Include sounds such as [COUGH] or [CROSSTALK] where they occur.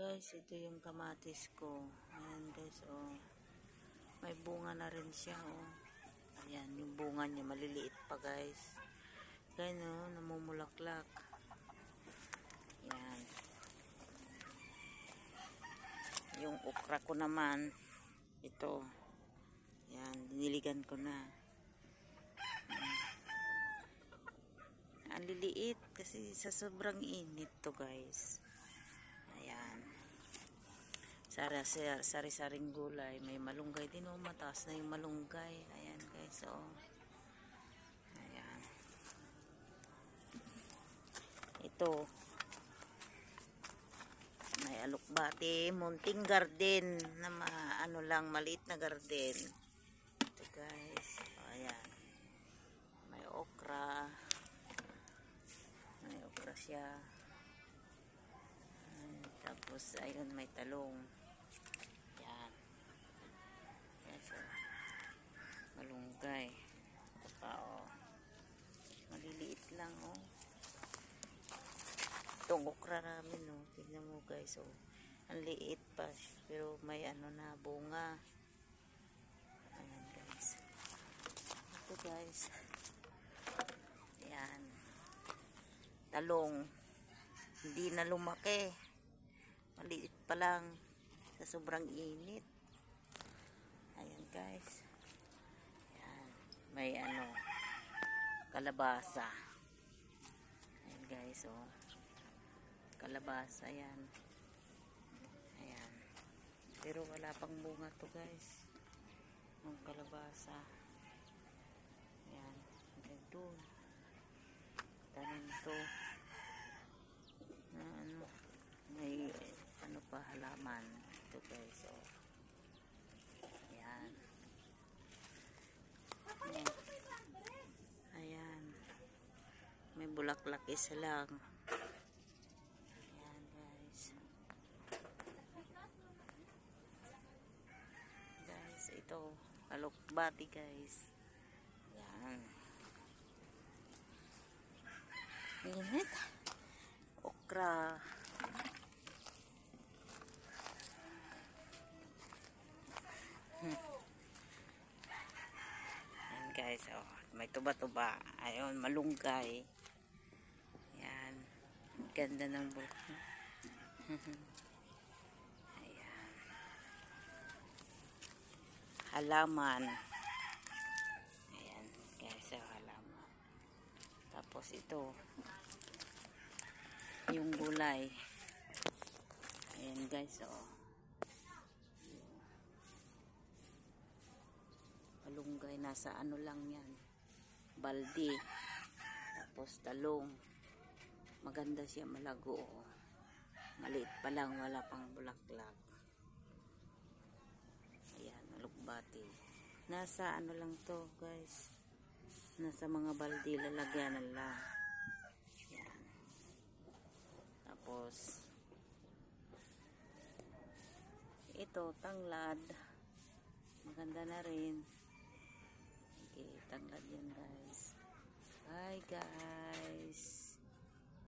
Guys, ito yung kamatis ko. Ayan guys, oh. May bunga na rin siya, oh. Ayan, yung bunga niya maliliit pa guys. Ganyan, oh, namumulaklak. Ayan. Yung okra ko naman, ito. Ayan, diniligan ko na. Ang liliit kasi sa sobrang init to guys. Sari-saring gulay. May malunggay din oh. Mataas na yung malunggay. Ayan guys oh. Ayan. Ito. May alukbati. Munting garden. Na ma, ano lang, maliit na garden. Ito guys. Ayan. May okra. May okra siya. Tapos, ayun, may talong. Yan. Yan siya. Malunggay. Ito pa, oh. Maliliit lang, oh. Okra namin, oh. Tignan mo, guys, oh. Ang liit pa. Pero may ano na, bunga. Ayan, guys. Ito, guys. Ayan. Talong. Hindi na lumaki. Maliit pa lang. Sa sobrang init. Ayan guys. Ayan. May ano. Kalabasa. Ayan guys oh. Kalabasa yan. Ayan. Pero wala pang bunga to guys. Yung kalabasa. Ayan. Hanggang doon. Tanim na ano may ano pa halaman ito guys oh. ayan ayan ayan may bulaklak isa lang ayan guys ito alokbati guys ayan init okra Hmm. Ayan guys, oh, may tuba-tuba. Ayun, malunggay. Ayan. Ganda ng buhok. [LAUGHS] Halaman. Ayan, guys, oh, halaman. Tapos ito, yung gulay. Ayan guys, oh. Malunggay, nasa ano lang yan. Baldi. Tapos talong. Maganda siya, malago. Oh. Maliit pa lang, wala pang bulaklak. Ayan, malukbati. Nasa ano lang to, guys. Nasa mga baldi, lalagyan lang. Ayan. Tapos, ito, tanglad. Maganda na rin. Okay, tanglad yan guys. Bye guys.